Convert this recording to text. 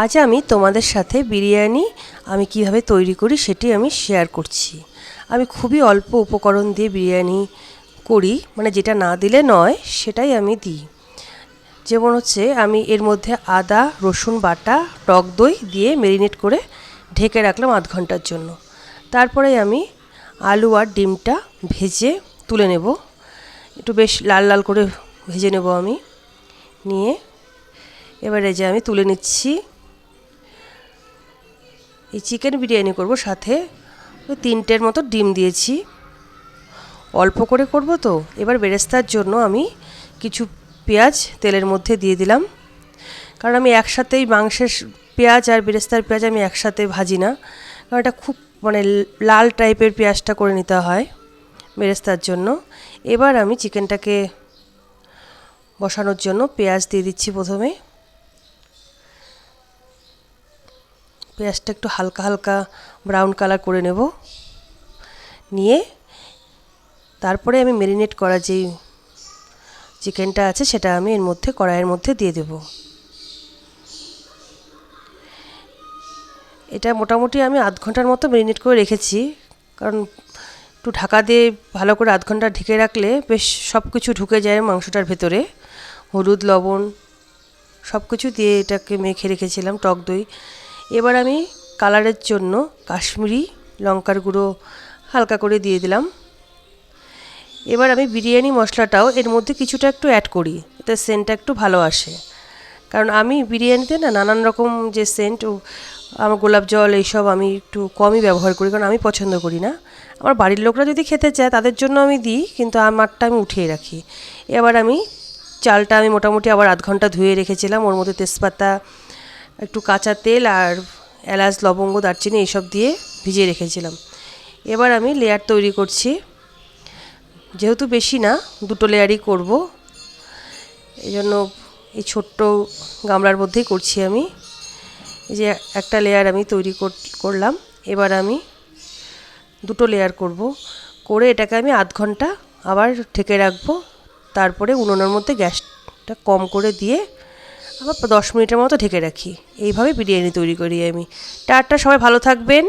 আজ আমি তোমাদের সাথে বিরিয়ানি আমি কীভাবে তৈরি করি সেটি আমি শেয়ার করছি। আমি খুবই অল্প উপকরণ দিয়ে বিরিয়ানি করি মানে যেটা না দিলে নয়, সেটাই আমি দিই। যেমন হচ্ছে আমি এর মধ্যে আদা, রসুন বাটা, টক দই দিয়ে মেরিনেট করে ঢেকে রাখলাম আধ ঘণ্টার জন্য। তারপরে আমি আলু আর ডিমটা ভেজে তুলে নেব। একটু বেশ লাল লাল করে ভেজে নেব আমি। নিয়ে এবারে যে আমি তুলে নিচ্ছি এই চিকেন বিরিয়ানি করব সাথে। ওই তিনটের মতো ডিম দিয়েছি। অল্প করে করব তো। এবার বেরেস্তার জন্য আমি কিছু পেঁয়াজ তেলের মধ্যে দিয়ে দিলাম। কারণ আমি একসাথেই মাংসের পেঁয়াজ আর বেরেস্তার পেঁয়াজ আমি একসাথে ভাজি না। কারণ এটা খুব মানে লাল টাইপের পেঁয়াজটা করে নিতে হয় বেরেস্তার জন্য। এবার আমি চিকেনটাকে বসানোর জন্য পেঁয়াজ দিয়ে দিচ্ছি প্রথমে। পেঁয়াজটা একটু হালকা হালকা ব্রাউন কালার করে নেব। নিয়ে তারপরে আমি মেরিনেট করা যেই চিকেনটা আছে সেটা আমি এর মধ্যে, কড়াইয়ের মধ্যে দিয়ে দেব। এটা মোটামুটি আমি আধ ঘণ্টার মতো মেরিনেট করে রেখেছি, কারণ একটু ঢাকা দিয়ে ভালো করে আধ ঘণ্টা ঢেকে রাখলে বেশ সব কিছু ঢুকে যায় মাংসটার ভেতরে। হলুদ, লবণ সব কিছু দিয়ে এটাকে মেখে রেখেছিলাম টক দই। এবার আমি কালারের জন্য কাশ্মীরি লঙ্কার গুঁড়ো হালকা করে দিয়ে দিলাম। এবার আমি বিরিয়ানি মশলাটাও এর মধ্যে কিছুটা একটু অ্যাড করি, এতে সেন্টটা একটু ভালো আসে। কারণ আমি বিরিয়ানিতে না নানান রকম যে সেন্ট আমার গোলাপ জল এইসব আমি একটু কমই ব্যবহার করি, কারণ আমি পছন্দ করি না। আমার বাড়ির লোকরা যদি খেতে চায়, তাদের জন্য আমি দিই, কিন্তু আমারটা আমি উঠিয়ে রাখি। এবার আমি চালটা আমি মোটামুটি আবার আধ ঘণ্টা ধুয়ে রেখেছিলাম, ওর মধ্যে তেজপাতা একটু কাঁচা তেল আর এলাচ, লবঙ্গ, দারচিনি এইসব দিয়ে ভিজিয়ে রেখেছিলাম। এবার আমি লেয়ার তৈরি করছি। যেহেতু বেশি না, দুটো লেয়ারই করব। এই জন্য এই ছোট্ট গামলার মধ্যেই করছি আমি। এই যে একটা লেয়ার আমি তৈরি করলাম। এবার আমি দুটো লেয়ার করব। করে এটাকে আমি আধ ঘণ্টা আবার ঢেকে রাখব। তারপরে উনুনের মধ্যে গ্যাসটা কম করে দিয়ে আবার দশ মিনিটের মতো ঢেকে রাখি। এইভাবে বিরিয়ানি তৈরি করি আমি। টাটা, সবাই ভালো থাকবেন।